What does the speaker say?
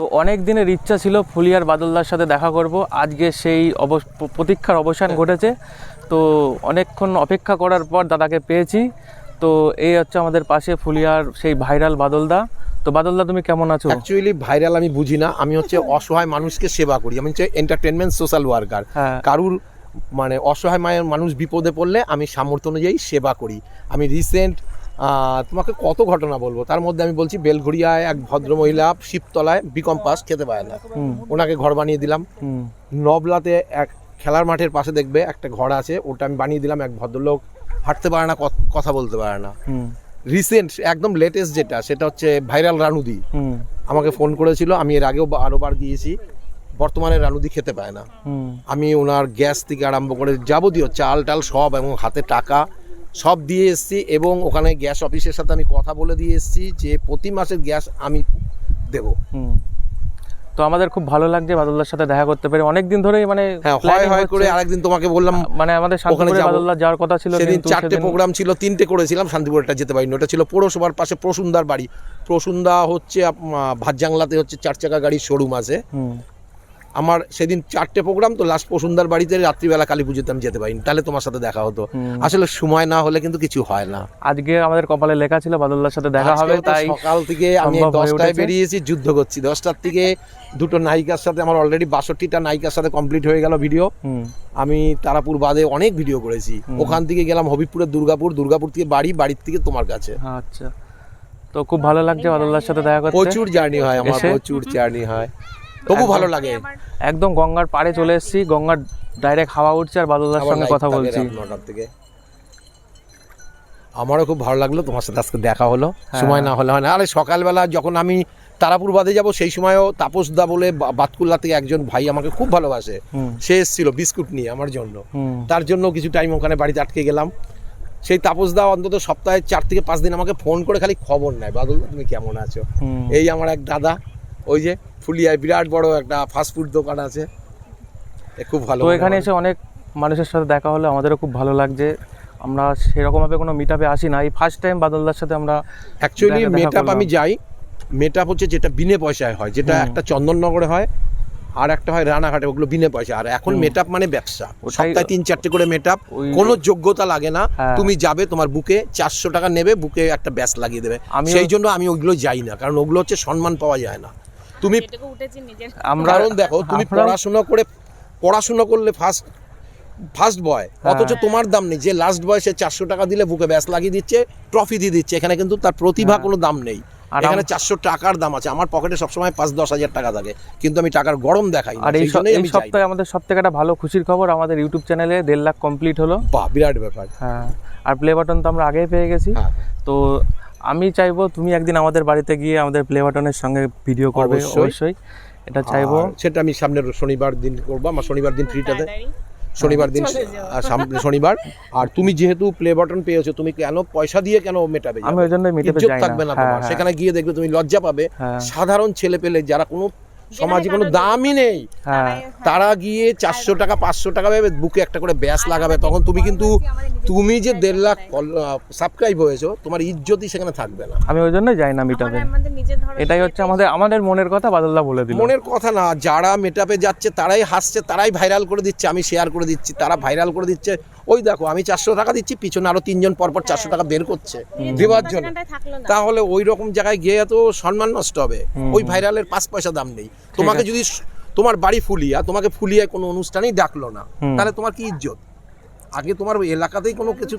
তো অনেক দিনের ইচ্ছা ছিল ফুলিয়ার বাদলদার সাথে দেখা করব। আজকে সেই অবস প্রতীক্ষার অবসান ঘটেছে। তো অনেকক্ষণ অপেক্ষা করার পর দাদাকে পেয়েছি। তো এই হচ্ছে আমাদের পাশে ফুলিয়ার সেই ভাইরাল বাদলদা। তো বাদলদা তুমি কেমন আছো? অ্যাকচুয়ালি ভাইরাল আমি বুঝি না। আমি হচ্ছে অসহায় মানুষকে সেবা করি। আমি হচ্ছে এন্টারটেনমেন্ট সোশ্যাল ওয়ার্কার। কারুর মানে অসহায় মায়ের মানুষ বিপদে পড়লে আমি সামর্থ্য অনুযায়ী সেবা করি। আমি রিসেন্ট তোমাকে কত ঘটনা বলব? তার মধ্যে আমি বলছি বেলঘড়িয়ায় এক ভদ্র মহিলা শিবতলায় বিকম পাস খেতে পায় না। ওনাকে ঘর বানিয়ে দিলাম। নবলাতে এক খেলার মাঠের পাশে দেখবে একটা ঘর আছে ওটা আমি বানিয়ে দিলাম এক ভদ্রলোক হাঁটতে পারে না কথ- বলতে পারে না। রিসেন্ট একদম লেটেস্ট যেটা সেটা হচ্ছে ভাইরাল রানুদি। আমাকে ফোন করেছিল আমি এর আগেও আরও বার দিয়েছি বর্তমানে রানুদি খেতে পায় না। আমি ওনার গ্যাস থেকে আরম্ভ করে যাবতীয় চাল টাল সব এবং হাতে টাকা সব দিয়ে এসেছি এবং ওখানে গ্যাস অফিসের সাথে আমি কথা বলে দিয়ে এসেছি যে প্রতি মাসের গ্যাস আমি দেব। তো আমাদের খুব ভালো লাগছে বাদলদার সাথে দেখা করতে পেরে। অনেক দিন ধরেই মানে হ্যাঁ হয় হয় করে। আরেকদিন তোমাকে বললাম মানে আমাদের শান্তিপুরে যাব। বাদলদা যাওয়ার কথা ছিল সেদিন চারটে প্রোগ্রাম ছিল তিনটে করেছিলাম শান্তিপুরটা যেতে পারিনি। ওটা ছিল পৌরসভার পাশে প্রসুন্দার বাড়ি। প্রসুন্দা হচ্ছে ভাতজাংলাতে হচ্ছে চার চাকা গাড়ির শোরুম আছে। হুম। আমার সেদিন চারটে প্রোগ্রাম তো লাস্ট প্রসুন্দার বাড়িতে রাত্রিবেলা কালী পুজোতে আমি যেতে পারিনি। তাহলে তোমার সাথে দেখা হতো। আসলে সময় না হলে কিন্তু কিছু হয় না। আজকে আমাদের কপালে লেখা ছিল বাদলদার সাথে দেখা হবে তাই সকাল থেকে আমি দশটায় বেরিয়েছি যুদ্ধ করছি। দশটার থেকে দুটো নায়িকার সাথে আমার অলরেডি বাষট্টিটা নায়িকার সাথে কমপ্লিট হয়ে গেল ভিডিও আমি তারাপুর বাদে অনেক ভিডিও করেছি। ওখান থেকে গেলাম হবিবপুরের দুর্গাপুর দুর্গাপুর থেকে বাড়ি বাড়ির থেকে তোমার কাছে। আচ্ছা। তো খুব ভালো লাগছে বাদলদার সাথে দেখা করতে। প্রচুর জার্নি হয় আমার প্রচুর জার্নি হয়। তবু ভালো লাগে। একদম গঙ্গার পাড়ে চলে এসেছি গঙ্গার ডাইরেক্ট হাওয়া উঠছে আর বাদলদার সঙ্গে কথা বলছি। থেকে আমারও খুব ভালো লাগল তোমার সাথে আজকে দেখা হলো। হ্যাঁ। সময় না হলে হয় না। আরে সকালবেলা যখন আমি তারাপুর বাদে যাব সেই সময়ও তাপস দা বলে বাতকুল্লা থেকে একজন ভাই আমাকে খুব ভালোবাসে। সে এসেছিল বিস্কুট নিয়ে আমার জন্য। তার জন্য কিছু টাইম ওখানে বাড়িতে আটকে গেলাম। সেই তাপস দা অন্তত সপ্তাহে চার থেকে পাঁচ দিন আমাকে ফোন করে খালি খবর নেয়। বাদল তুমি কেমন আছো? এই আমার এক দাদা। ওই যে ফুলিয়ায় বিরাট বড় একটা ফাস্টফুড দোকান আছে। খুব ভালো তো এখানে এসে অনেক মানুষের সাথে দেখা হলো আমাদেরও খুব ভালো লাগছে। আমরা সেরকমভাবে কোনো মিট আপে আসি না। এই ফার্স্ট টাইম বাদলদার সাথে আমরা অ্যাকচুয়ালি দেখা- আপ আমি যাই। মেটআপ হচ্ছে যেটা বিনে পয়সায় হয়। যেটা একটা চন্দননগরে হয় আর একটা হয় রানাঘাটে। ওগুলো বিনে পয়সা আর এখন মেটআপ মানে ব্যবসা। সপ্তাহে তিন চারটে করে মেটআপ ওই- কোনো যোগ্যতা লাগে না। হ্যাঁ। তুমি যাবে তোমার বুকে চারশো টাকা নেবে বুকে একটা ব্যাস লাগিয়ে দেবে। সেই জন্য আমি ওইগুলো যাই না। কারণ ওগুলো হচ্ছে সম্মান পাওয়া যায় না। তুমি আমরা দেখো তুমি পড়াশোনা করে পড়াশোনা করলে ফার্স্ট ফার্স্ট বয় হ্যাঁ। অথচ তোমার দাম নেই। যে লাস্ট বয় সে চারশো টাকা দিলে বুকে ব্যাস লাগিয়ে দিচ্ছে ট্রফি দিয়ে দিচ্ছে। এখানে কিন্তু তার প্রতিভা কোনো দাম নেই। হ্যাঁ। আর এখানে চারশো টাকার দাম আছে। আমার পকেটে সবসময় পাঁচ দশ হাজার টাকা থাকে। কিন্তু আমি টাকার গরম দেখাই আর এই সপ্তাহে আমাদের সব থেকে একটা ভালো খুশির খবর আমাদের ইউটিউব চ্যানেলে দেড় লাখ কমপ্লিট হলো। বাহ বিরাট ব্যাপার। হ্যাঁ। আর প্লে বাটন তো আমরা আগেই পেয়ে গেছি। হ্যাঁ। তো আমি চাইব তুমি একদিন আমাদের বাড়িতে গিয়ে আমাদের প্লে বাটনের সঙ্গে ভিডিও করবে অবশ্যই। এটা চাইব। সেটা আমি সামনের শনিবার দিন করব আমার শনিবার দিন ফ্রিটাতে শনিবার দিন শনিবার। আর তুমি যেহেতু প্লে বাটন পেয়েছ তুমি কেন পয়সা দিয়ে কেন মেটাবে? আমি ওই জন্য মেটাবে থাকবে না হ্যাঁ তোমার হ্যাঁ। সেখানে গিয়ে দেখবে তুমি লজ্জা পাবে। হ্যাঁ। সাধারণ ছেলে পেলে যারা কোনো সমাজে কোনো দামই নেই। হ্যাঁ। তারা গিয়ে চারশো টাকা পাঁচশো টাকা পাবে বুকে একটা করে ব্যাস লাগাবে তখন তুমি কিন্তু তুমি যে দেড় লাখ সাবস্ক্রাইব হয়েছো তোমার ইজ্জতই সেখানে থাকবে না। আমি ওই জন্যই যাই না ধরো এটাই হচ্ছে আমাদের আমাদের মনের কথা বাদলদা বলে দিল। মনের কথা না যারা মেটাপে যাচ্ছে তারাই হাসছে তারাই ভাইরাল করে দিচ্ছে আমি শেয়ার করে দিচ্ছি তারা ভাইরাল করে দিচ্ছে ওই দেখো আমি চারশো টাকা দিচ্ছি পিছনে আরও তিনজন পরপর চারশো টাকা বের করছে। দেওয়ার জন্য। তাহলে ওই রকম জায়গায় গিয়ে তো সম্মান নষ্ট হবে? ওই ভাইরালের পাঁচ পয়সা দাম নেই। তোমাকে যদি তোমার বাড়ি ফুলিয়া তোমাকে ফুলিয়ায় কোনো অনুষ্ঠানেই ডাকলো না। তাহলে তোমার কি ইজ্জত? আগে তোমার ওই এলাকাতেই কোনো কিছু